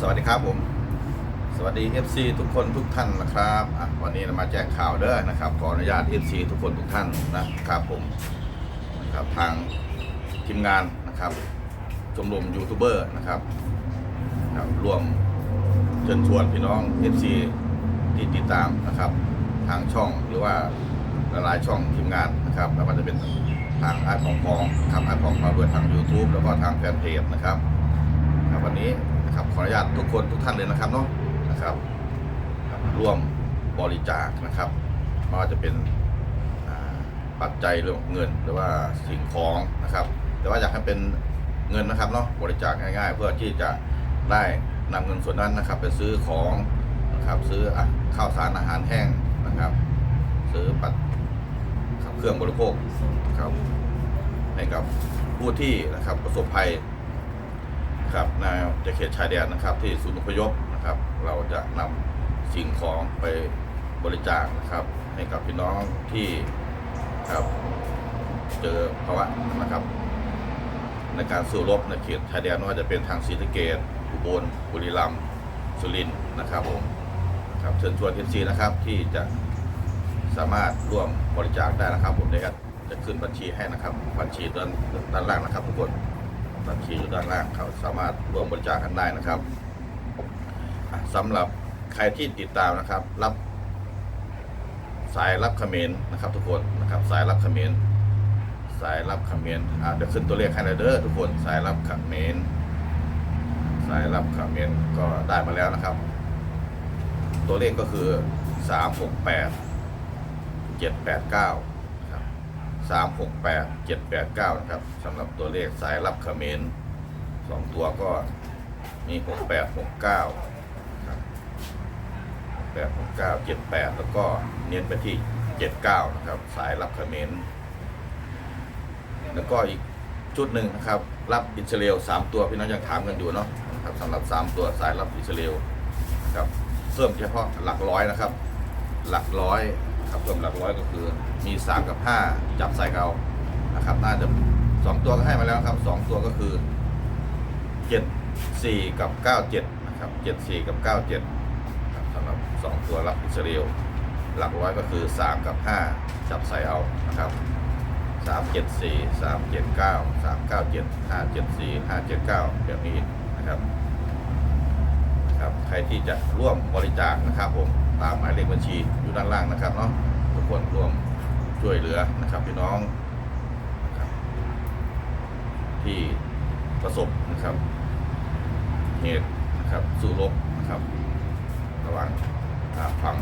สวัสดีครับผม สวัสดี FC ทุกคนทุกท่านนะครับวันนี้เรามาแจ้งข่าวเด้อนะครับ ขออนุญาต FC ทุกคนทุกท่านนะครับผมนะครับทางทีมงานนะครับชมรมยูทูบเบอร์นะครับนะครับร่วมเชิญชวนพี่น้อง FC ที่ติดตามนะครับ ทางช่องหรือว่าหลายๆช่องทีมงานนะครับไม่ว่าจะเป็นทางอาร์ตของพองครับอาร์ตของพองด้วยทาง YouTube แล้วก็ทางแฟนเพจนะครับครับวันนี้ นะครับขออนุญาตทุกคนทุกท่านเลยนะครับเนาะนะครับร่วมบริจาคนะครับไม่ว่าจะเป็นปัจจัยเรื่องเงินหรือว่าสิ่งของนะครับ แต่ว่าอยากให้เป็นเงินนะครับเนาะบริจาคง่าย ๆ เพื่อที่จะได้นำเงินส่วนนั้นนะครับ ไปซื้อของนะครับซื้ออะข้าวสารอาหารแห้งนะครับ ซื้อปัจเครื่องบริโภคครับให้กับผู้ที่นะครับประสบภัย ครับในจะเขตชายแดนนะครับ ที่ศูนย์อพยพนะครับ เราจะนำสิ่งของไปบริจาคนะครับ ให้กับพี่น้องที่ครับเจอภาวะนะครับ ในการสู้รบในเขตชายแดนว่าจะเป็นทางศรีสะเกษอุบลบุรีรัมย์สุรินทร์นะครับผมครับเชิญชวนเอฟซีนะครับที่จะสามารถร่วมบริจาคได้นะครับ ผมเดี๋ยวจะขึ้นบัญชีให้นะครับ บัญชีด้านด้านล่างนะครับทุกคน บัญชีอยู่ด้านล่างเขาสามารถร่วมบริจาคกันได้นะครับสำหรับใครที่ติดตามนะครับ รับสายรับเขมรนนะครับ ทุกคนนะครับสายรับเขมรสายรับเขมรอ่าเดี๋ยวขึ้นตัวเลขให้เลยเด้อทุกคนสายรับเขมรสายรับเขมรก็ได้มาแล้วนะครับ ตัวเลขก็คือสา มหกแปดเจ็ดแปดเก้าครับสามหกแปดเจ็ดแปดเก้านะครับสำหรับตัวเลขสายรับเขมรสองตัวก็มีหกแปดหกเก้าแปดหกเก้าเจ็ดแปดแล้วก็เน้นไปที่เจ็ดเก้านะครับ สายรับเขมรแล้วก็อีกชุดหนึ่งนะครับ รับอิสราเอลสามตัวพี่น้องยังถามกันอยู่เนาะครับสำหรับสามตัวสายรับอิสราเอลนะครับเพิ่มเฉพาะหลักร้อยนะครับ หลักร้อย ครับเพิ่มหลักร้อยก็คือมี 3 กับ 5 จับใส่เอานะครับ น่าจะ 2 ตัวก็ให้มาแล้วครับ 2 ตัวก็คือ 7 4 กับ 97 นะครับ 7 4 กับ 97ครับสำหรับ 2 ตัวรับอิสราเอลหลักร้อยก็คือ 3 กับ 5 จับใส่เอานะครับ 3 7 4 3 7 9 3 9 7 5 7 4 5 7 9 แบบนี้นะครับ ครับ ใครที่จะร่วมบริจาคนะครับผมตามหมายเลขบัญชีอยู่ด้านล่างนะครับเนาะทุกคนร่วมช่วยเหลือนะครับพี่น้องนะครับที่ประสบนะครับ เหตุนะครับสู้รบนะครับ ระหว่างฝั่ง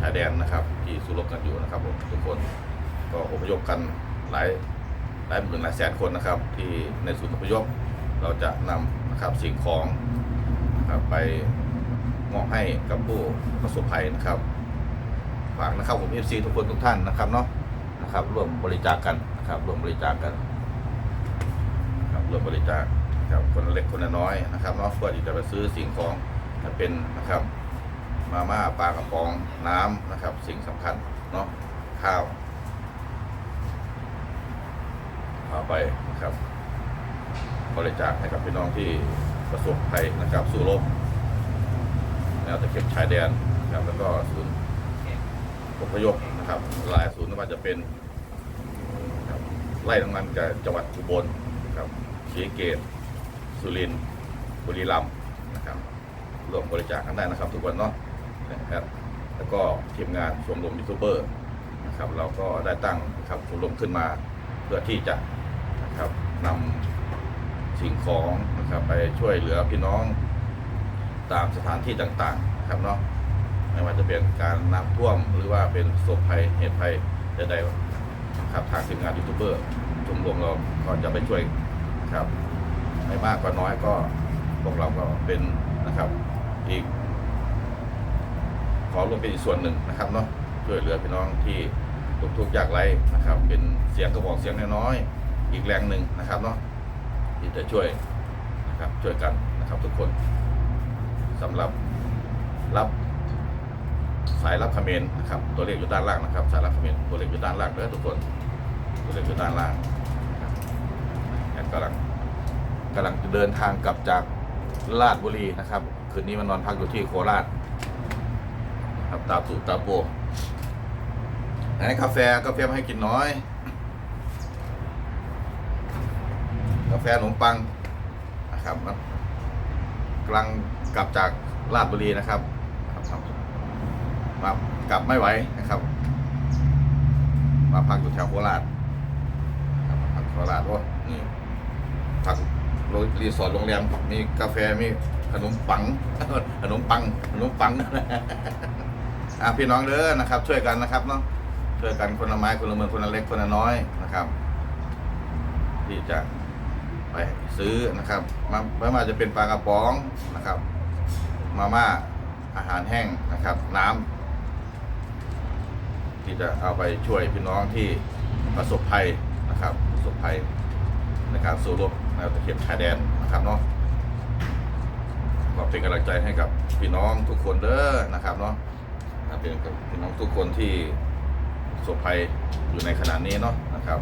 ชายแดนนะครับ ที่สู้รบกันอยู่นะครับผมทุกคนก็อพยพกันหลายหลายหมื่นหลายแสนคนนะครับ ที่ในศูนย์อพยพเราจะนำนะครับสิ่งของ ไปมอบให้กับผู้ประสบภัยนะครับ ฝากนะครับผมเอฟซีทุกคนทุกท่านนะครับเนาะนะครับร่วมบริจาคกันนะครับร่วมบริจาคกันนะครับร่วมบริจาคครับคนเล็กคนน้อยนะครับเนาะเพื่อที่จะไปซื้อสิ่งของถ้าเป็นนะครับมาม่าปลากระป๋องน้ำนะครับ สิ่งสำคัญเนาะข้าวเอาไปนะครับบริจาคให้กับพี่น้องที่ ประสบภัยนะครับสู้รบแนวตะเข็บชายแดนนะครับแล้วก็ศูนย์อพยพนะครับ หลายศูนย์ไม่ว่าจะเป็นไล่ทั้งนั้นกับจังหวัดอุบลนะครับศรีสะเกต สุรินทร์บุรีรัมย์นะครับร่วมบริจาคกันได้นะครับ ทุกคนเนาะนะครับแล้วก็ทีมงานชมรมยูทูบเบอร์นะครับ เราก็ได้ตั้งนะครับชมรมขึ้นมาเพื่อที่จะนะครับนำสิ่งของ นะครับไปช่วยเหลือพี่น้องตามสถานที่ต่างๆนะครับเนาะไม่ว่าจะเป็นการน้ำท่วมหรือว่าเป็นประสบภัยเหตุภัยใดๆนะครับทางทีมงานยูทูบเบอร์ชมรมเราก็จะไปช่วยนะครับไม่มากก็น้อยก็พวกเราก็เป็นนะครับอีก ขอร่วมเป็นอีกส่วนหนึ่งนะครับเนาะช่วยเหลือพี่น้องที่ทุกทุกข์ยากไร้นะครับ เป็นเสียงกระบอกเสียงน้อยๆอีกแรงหนึ่งนะครับเนาะที่จะช่วย นะครับช่วยกันนะครับทุกคนสำหรับรับสายรับคอมเมนต์นะครับตัวเลขอยู่ด้านล่างนะครับ สายรับคอมเมนต์ตัวเลขอยู่ด้านล่างเด้อทุกคนตัวเลขอยู่ด้านล่างนะครับแอดกำลังกำลังเดินทางกลับจากลาดบุรีนะครับ คืนนี้มานอนพักอยู่ที่โคราชครับตาตุตาโปไหนกาแฟกาแฟมาให้กินน้อย กาแฟขนมปัง ครับกำลังกลับจากลาดบุรีนะครับครับมากลับไม่ไหวนะครับ มาพักอยู่แถวโคราชมาพักโคราชโอ้นี่พักร,รีสอร์ทโรงแรมมีกาแฟมีขนมปังขนมปังขนมปังอะพี่น้องเด้อนะครับ ช่วยกันนะครับเนาะช่วยกันคนละไม้คนละมือคนละเล็กคนละน้อยนะครับ ที่จะ ไปซื้อนะครับมาไม่ว่าจะเป็นปลากระป๋องนะครับ มาม่าอาหารแห้งนะครับ น้ำที่จะเอาไปช่วยพี่น้องที่ประสบภัยนะครับประสบภัยในการสู้รบในตะเข็บชายแดนนะครับเนาะก็เป็นกำลังใจให้กับพี่น้องทุกคนเด้อนะครับเนาะเป็นกับพี่น้องทุกคนที่ประสบภัยอยู่ในขณะนี้เนาะนะครับ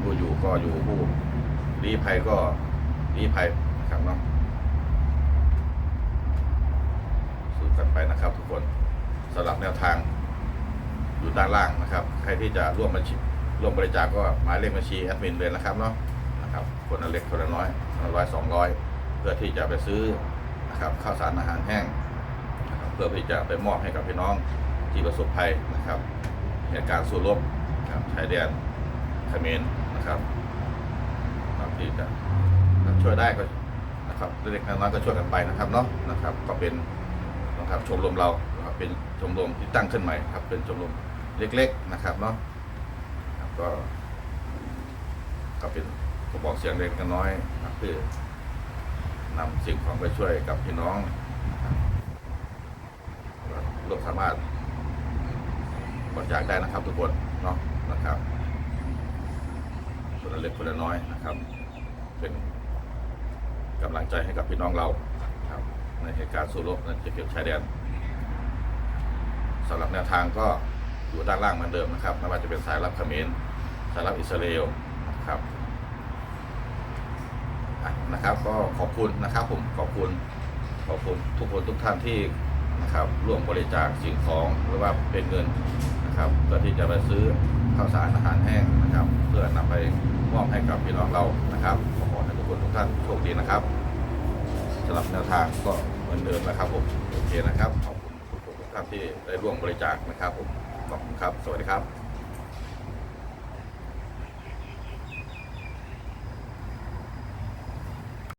ผู้อยู่ก็อยู่ผู้ รีภัยก็รีภัยนะครับเนาะสู้กันไปนะครับทุกคนสำหรับแนวทางอยู่ด้านล่างนะครับ ใครที่จะร่วมบัญชีร่วมบริจาคก็หมายเลขบัญชีแอดมินเลยนะครับเนาะนะครับคนละเล็กคนละน้อยคนละร้อยสองร้อยเพื่อที่จะไปซื้อนะครับข้าวสารอาหารแห้งนะครับเพื่อที่จะไปมอบให้กับพี่น้องที่ประสบภัยนะครับเหตุการณ์สู้รบนะครับชายแดนเขมรนะครับ ทีจะช่วยได้ก็นะครับเล็กๆน้อยๆก็ช่วยกันไปนะครับเนาะนะครับ ก็เป็นนะครับชมรมเรานะครับเป็นชมรมที่ตั้งขึ้นใหม่ครับ เป็นชมรมเล็ก ๆนะครับเนาะก็ก็เป็นกระบอกเสียงเล็กน้อยนะเพื่อนำสิ่งของไปช่วยกับพี่น้องนะครับร่วมสามารถบริจาคได้นะครับทุกคนเนาะนะครับคนละเล็กคนละน้อยนะครับ เป็นกำลังใจให้กับพี่น้องเราครับในเหตุการณ์สู้รบในเขตชายแดนสำหรับแนวทางก็อยู่ด้านล่างเหมือนเดิมนะครับไม่ว่าจะเป็นสายรับเขมรสายรับอิสราเอลนะครับอะนะครับ ก็ขอบคุณนะครับผมขอบคุณขอบคุณทุกคนทุกท่านที่นะครับร่วมบริจาคสิ่งของหรือว่าเป็นเงินนะครับเพื่อที่จะไปซื้อข้าวสารอาหารแห้งนะครับ เพื่อนำไปมอบให้กับพี่น้องเรานะครับขอขอให้ทุ กท่านโชคดีนะครับสำหรับแนวทางก็เหมือนเดิมนะครับผมโอเคนะครับขอบคุณทุกท่านที่ได้ร่วมบริจาคนะครับผมขอบคุณครับ สวัสดีครับ